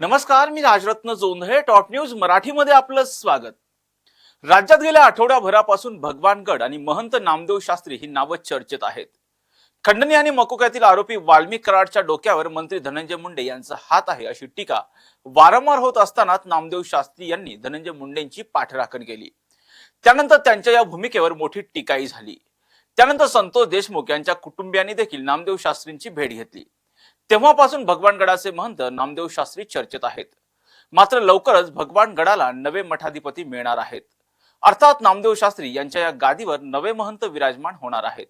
नमस्कार मी Rajratna Jondhale top news मराठीमध्ये आपलं स्वागत. राज्यात गेल्या आठवड्याभरापासून भगवानगड आणि महंत नामदेव शास्त्री ही नावं चर्चेत आहेत. खंडणी आणि मकोक्यातील आरोपी वाल्मिक कराडच्या डोक्यावर मंत्री धनंजय मुंडे यांचा हात आहे अशी टीका वारंवार होत असतानाच नामदेव शास्त्री यांनी धनंजय मुंडेंची पाठराखण केली. त्यानंतर त्यांच्या या भूमिकेवर मोठी टीकाही झाली. त्यानंतर संतोष देशमुख यांच्या कुटुंबियांनी देखील नामदेव शास्त्रींची भेट घेतली. तेव्हापासून भगवानगडाचे महंत नामदेव शास्त्री चर्चेत आहेत. मात्र लवकरच भगवानगडाला नवे मठाधिपती मिळणार आहेत. अर्थात नामदेव शास्त्री यांच्या या गादीवर नवे महंत विराजमान होणार आहेत.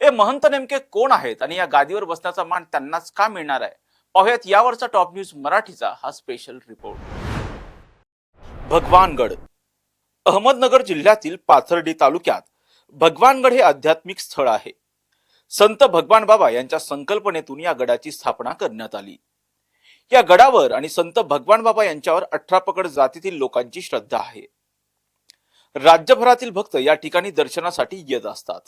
हे महंत नेमके कोण आहेत आणि या गादीवर बसण्याचा मान त्यांनाच का मिळणार आहे? पाहुयात यावरचा टॉप न्यूज मराठीचा हा स्पेशल रिपोर्ट भगवानगड. अहमदनगर जिल्ह्यातील पाथर्डी तालुक्यात भगवानगड हे आध्यात्मिक स्थळ आहे. संत भगवान बाबा यांच्या संकल्पनेतून या गडाची स्थापना करण्यात आली. या गडावर आणि संत भगवान बाबा यांच्यावर अठरा पकड जातीतील लोकांची श्रद्धा आहे. राज्यभरातील भक्त या ठिकाणी दर्शनासाठी येत असतात.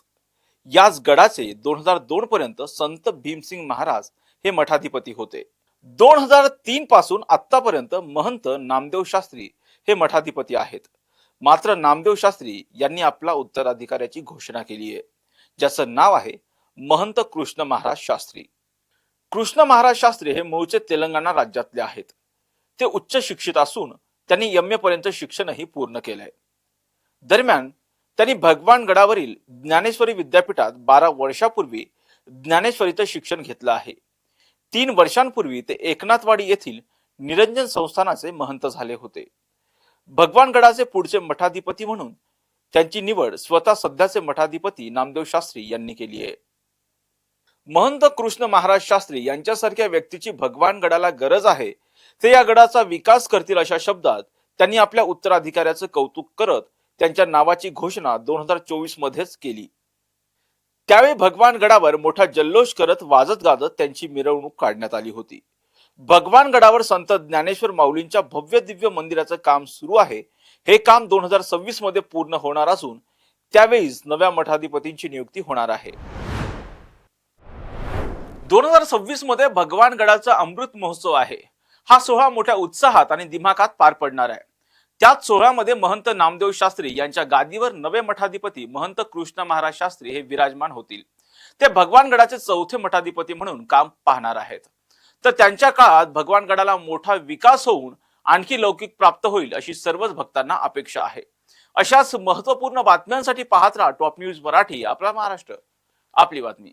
याच गडाचे दोन हजार दोन पर्यंत संत भीमसिंग महाराज हे मठाधिपती होते. दोन हजार तीन पासून आतापर्यंत महंत नामदेव शास्त्री हे मठाधिपती आहेत. मात्र नामदेव शास्त्री यांनी आपला उत्तराधिकाऱ्याची घोषणा केली आहे ज्याचं नाव आहे महंत कृष्ण महाराज शास्त्री. कृष्ण महाराज शास्त्री हे मूळचे तेलंगणा राज्यातले आहेत. ते उच्च शिक्षित असून त्यांनी एम पर्यंत शिक्षणही पूर्ण केलंय. दरम्यान त्यांनी भगवानगडावरील ज्ञानेश्वरी विद्यापीठात बारा वर्षापूर्वी ज्ञानेश्वरीचं शिक्षण घेतलं आहे. तीन वर्षांपूर्वी ते एकनाथवाडी येथील निरंजन संस्थानाचे महंत झाले होते. भगवानगडाचे पुढचे मठाधिपती म्हणून त्यांची निवड स्वतः सध्याचे मठाधिपती नामदेव शास्त्री यांनी केली आहे. महंत कृष्ण महाराज शास्त्री यांच्यासारख्या व्यक्तीची भगवान गडाला गरज आहे ते या गडाचा विकास करतील अशा शब्दात त्यांनी आपल्या उत्तराधिकाऱ्याचं कौतुक करत त्यांच्या नावाची घोषणा दोन हजार चोवीस मध्येच केली. त्यावेळी भगवान गडावर मोठा जल्लोष करत वाजत गाजत त्यांची मिरवणूक काढण्यात आली होती. भगवान गडावर संत ज्ञानेश्वर माऊलींच्या भव्य दिव्य मंदिराचं काम सुरू आहे हे काम दोन हजार सव्वीसमध्ये पूर्ण होणार असून त्यावेळीच नव्या मठाधिपतींची नियुक्ती होणार आहे. दोन हजार सव्वीसमध्ये भगवानगडाचा अमृत महोत्सव आहे. हा सोहळा मोठ्या उत्साहात आणि दिमाखात पार पडणार आहे. त्याच सोहळ्यामध्ये महंत नामदेव शास्त्री यांच्या गादीवर नवे मठाधिपती महंत कृष्ण महाराज शास्त्री हे विराजमान होतील. ते भगवानगडाचे चौथे मठाधिपती म्हणून काम पाहणार आहेत. तर त्यांच्या काळात भगवानगडाला मोठा विकास होऊन आणखी लौकिक प्राप्त होईल अशी सर्वच भक्तांना अपेक्षा आहे. अशाच महत्त्वपूर्ण बातम्यांसाठी पाहत राहा टॉप न्यूज मराठी आपला महाराष्ट्र. आपली बातमी.